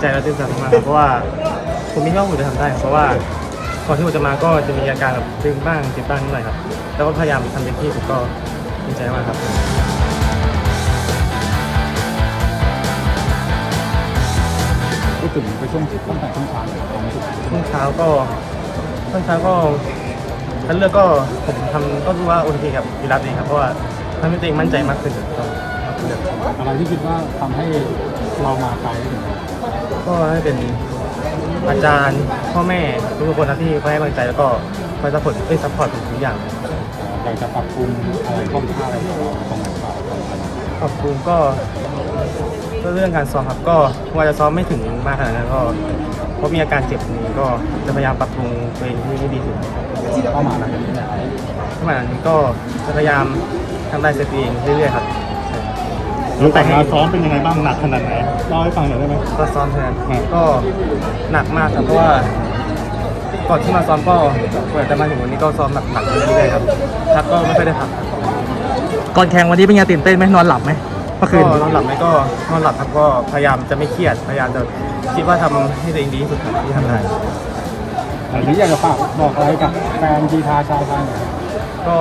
และตื่นเต้นมากครับเพราะว่าผมมีความหวังจะทำได้ครับเพราะว่าก่อนที่ผมจะมาก็จะมีอาการแบบตึงบ้างเจ็บบ้างนิดหน่อยครับแล้วก็พยายามทำเต็มที่ผมก็ดีใจมากครับ พูดถึงไปช่วงตั้งแต่ช่วงเช้าเลยความรู้สึกช่วงเช้าก็ช่วงเช้าก็คันเลือกก็ผมทำก็รู้ว่าโอทีกับวีรัตดีครับเพราะว่าทำให้ตัวเองมั่นใจมากขึ้นครับก็เลือกอะไรที่คิดว่าทำให้ เรามาไกลก็ให้เป็นอาจารย์พ่อแม่ทุกคนนะที่คอยให้กำลังใจแล้วก็คอยซัพพอร์ตเอ้ยซัพพอร์ตทุกอย่างอยากจะปรับปรุงอะไรข้อผิดพลาดอะไรของเราตรงไหนเปล่าขอบคุณก็ก็เรื่องการซ้อมครับก็ว่าจะซ้อมไม่ถึงมากขนาดนั้นก็เพราะมีอาการเจ็บนี้ก็จะพยายามปรับปรุงตัวเองให้ให้ดีขึ้นเป้าหมายหลังจากนี้เนี่ยขณะนี้ก็จะพยายามทำได้เซตัวเองเรื่อยๆครับ ใช่แล้วแต่งานซ้อมเป็นยังไงบ้างหนักขนาดไหนเล่าให้ฟังหน่อยได้ไหมก็ซ้อมเท่านั้นครับก็หนักมากครับเพราะว่าก่อนที่มาซ้อมก็เปิดแต่มาถึงวันนี้ก็ซ้อมหนักๆเรื่อยๆครับพักก็ไม่ค่อยได้พักครับก่อนแข่งวันนี้เป็นไงตื่นเต้นไหมนอนหลับไหมเมื่อคืก็นนอนหลับไหมก็นอนหลับครับก็พยายามจะไม่เครียดพยายามจะคิดว่าทำให้ตัวเองดีที่สุดครับที่ทำได้อันนี้อยากจะฝากบอกอะไรกับแฟนกีฬาชาวไทยหน่อยครับก็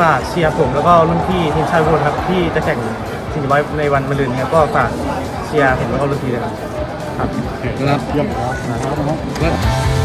ฝากเชียร์ผมแล้วก็รุ่นพี่ทีมชาติทุกคนครับที่จะแข่ง สิ่งไว้ในวันมะรืนนี้ครับก็ฝากเชียร์ผมแล้วก็รุ่นพี่ด้วยครับ ครับเยี่ยมครับนะครับ